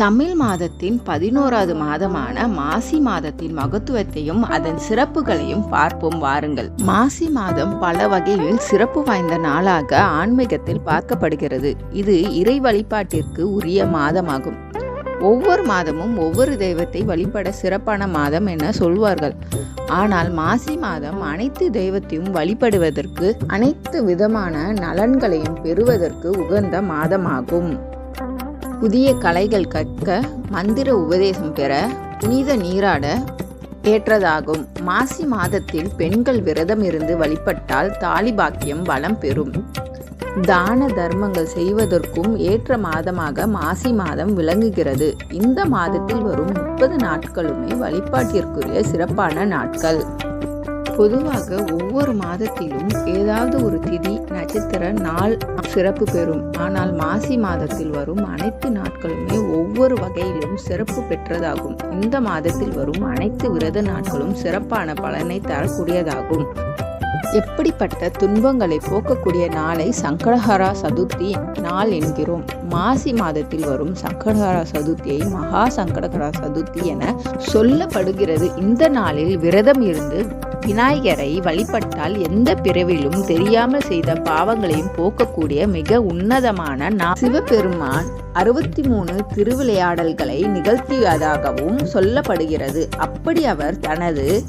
தமிழ் மாதத்தின் பதினோராவது மாதமான மாசி மாதத்தின் மகத்துவத்தையும் அதன் சிறப்புகளையும் பார்ப்போம் வாருங்கள். மாசி மாதம் பல வகையில் சிறப்பு வாய்ந்த நாளாக ஆன்மீகத்தில் பார்க்கப்படுகிறது. இது இறை வழிபாட்டிற்கு உரிய மாதமாகும். ஒவ்வொரு மாதமும் ஒவ்வொரு தெய்வத்தை வழிபட சிறப்பான மாதம் என சொல்வார்கள். ஆனால் மாசி மாதம் அனைத்து தெய்வத்தையும் வழிபடுவதற்கு அனைத்து விதமான நலன்களையும் பெறுவதற்கு உகந்த மாதமாகும். புதிய கலைகள் கற்க மந்திர உபதேசம் பெற புனித நீராட ஏற்றதாகும். மாசி மாதத்தில் பெண்கள் விரதம் இருந்து வழிபட்டால் தாலிபாக்கியம் வளம் பெறும். தான தர்மங்கள் செய்வதற்கும் ஏற்ற மாதமாக மாசி மாதம் விளங்குகிறது. இந்த மாதத்தில் வரும் முப்பது நாட்களுமே வழிபாட்டிற்குரிய சிறப்பான நாட்கள். பொதுவாக ஒவ்வொரு மாதத்திலும் ஏதாவது ஒரு திதி நட்சத்திர நாள் சிறப்பு பெறும். ஆனால் மாசி மாதத்தில் வரும் அனைத்து நாட்களுமே ஒவ்வொரு வகையிலும் சிறப்பு பெற்றதாகும். இந்த மாதத்தில் வரும் அனைத்து விரத நாட்களும் சிறப்பான பலனை தரக்கூடியதாகும். எப்படிப்பட்ட துன்பங்களை போக்கக்கூடிய நாளை சங்கடஹரா சதுர்த்தி நாள் என்கிறோம். மாசி மாதத்தில் வரும் சங்கடஹரா சதுர்த்தியை மகா சங்கடஹரா சதுர்த்தி என சொல்லப்படுகிறது. இந்த நாளில் விரதம் இருந்து விநாயகரை வழிபட்டால் எந்த பிறவிலும் தெரியாமல் செய்த பாவங்களையும் போக்கக்கூடிய மிக உன்னதமான சிவபெருமான் அறுபத்தி மூணு திருவிளையாடல்களை நிகழ்த்தியதாகவும் சொல்லப்படுகிறது. அப்படி அவர் தனது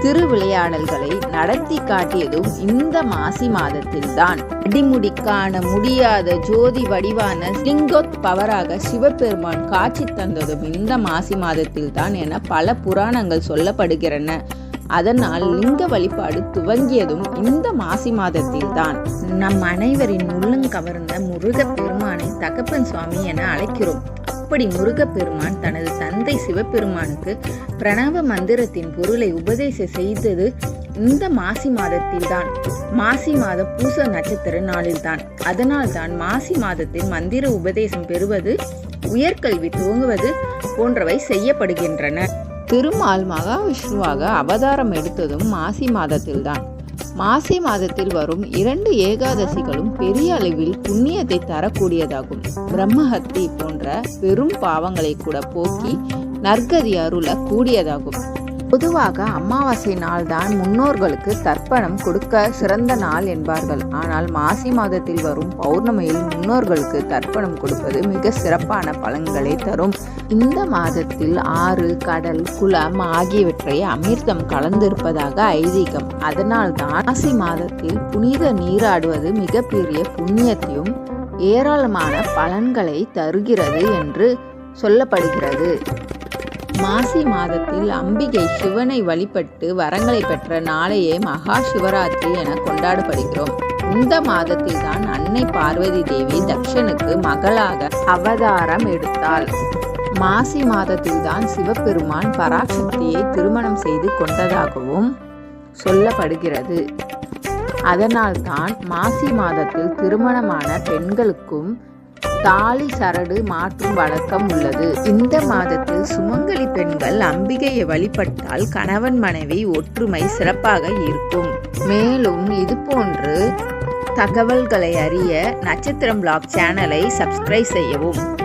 திருவிளையாடல்களை நடத்தி காட்டியதும் இந்த மாசி மாதத்தில்தான். அடிமுடி காண முடியாத ஜோதி வடிவான லிங்கோத் பவராக சிவபெருமான் காட்சி தந்ததும் இந்த மாசி மாதத்தில்தான் என பல புராணங்கள் சொல்லப்படுகிறன அதனால் லிங்க வழிபாடு துவங்கியதும் இந்த மாசி மாதத்தில்தான். நம் அனைவரின் உள்ளங்கவர்ந்த முருக பெருமானை தகப்பன் சுவாமி என அழைக்கிறோம். அப்படி முருகப்பெருமான் தனது தந்தை சிவபெருமானுக்கு பிரணவ மந்திரத்தின் பொருளை உபதேச செய்தது இந்த மாசி மாதத்தில்தான். மாசி மாத பூச நட்சத்திர நாளில்தான். அதனால்தான் மாசி மாதத்தில் மந்திர உபதேசம் பெறுவது உயர்கல்வி துவங்குவது போன்றவை செய்யப்படுகின்றன. திருமால் மகாவிஷ்ணுவாக அவதாரம் எடுத்ததும் மாசி மாதத்தில்தான். மாசி மாதத்தில் வரும் இரண்டு ஏகாதசிகளும் பெரிய அளவில் புண்ணியத்தை தரக்கூடியதாகும். பிரம்மஹத்தி போன்ற பெரும் பாவங்களை கூட போக்கி நற்கதி அருள கூடியதாகும். பொதுவாக அமாவாசை நாள் தான் முன்னோர்களுக்கு தர்ப்பணம் கொடுக்க சிறந்த நாள் என்பார்கள். ஆனால் மாசி மாதத்தில் வரும் பௌர்ணமியில் முன்னோர்களுக்கு தர்ப்பணம் கொடுப்பது மிக சிறப்பான பலன்களை தரும். இந்த மாதத்தில் ஆறு கடல் குளம் ஆகியவற்றை அமிர்தம் கலந்திருப்பதாக ஐதீகம். அதனால் தான் மாசி மாதத்தில் புனித நீராடுவது மிகப்பெரிய புண்ணியத்தையும் ஏராளமான பலன்களை தருகிறது என்று சொல்லப்படுகிறது. மாசி மாதத்தில் அம்பிகை சிவனை வழிபட்டு வரங்களை பெற்ற நாளையே மகா சிவராத்திரி என கொண்டாடப்படுகிறோம். இந்த மாதத்தில் தான் அன்னை பார்வதி தேவி தக்ஷனுக்கு மகளாக அவதாரம் எடுத்தாள். மாசி மாதத்தில் தான் சிவபெருமான் பராசக்தியை திருமணம் செய்து கொண்டதாகவும் சொல்லப்படுகிறது. அதனால் தான் மாசி மாதத்தில் திருமணமான பெண்களுக்கும் தாலி சரடு மாற்றும் வழக்கம் உள்ளது. இந்த மாதத்தில் சுமங்கலி பெண்கள் அம்பிகையை வழிபட்டால் கணவன் மனைவி ஒற்றுமை சிறப்பாக இருக்கும். மேலும் இது போன்று தகவல்களை அறிய நட்சத்திரம் பிளாக் சேனலை சப்ஸ்கிரைப் செய்யவும்.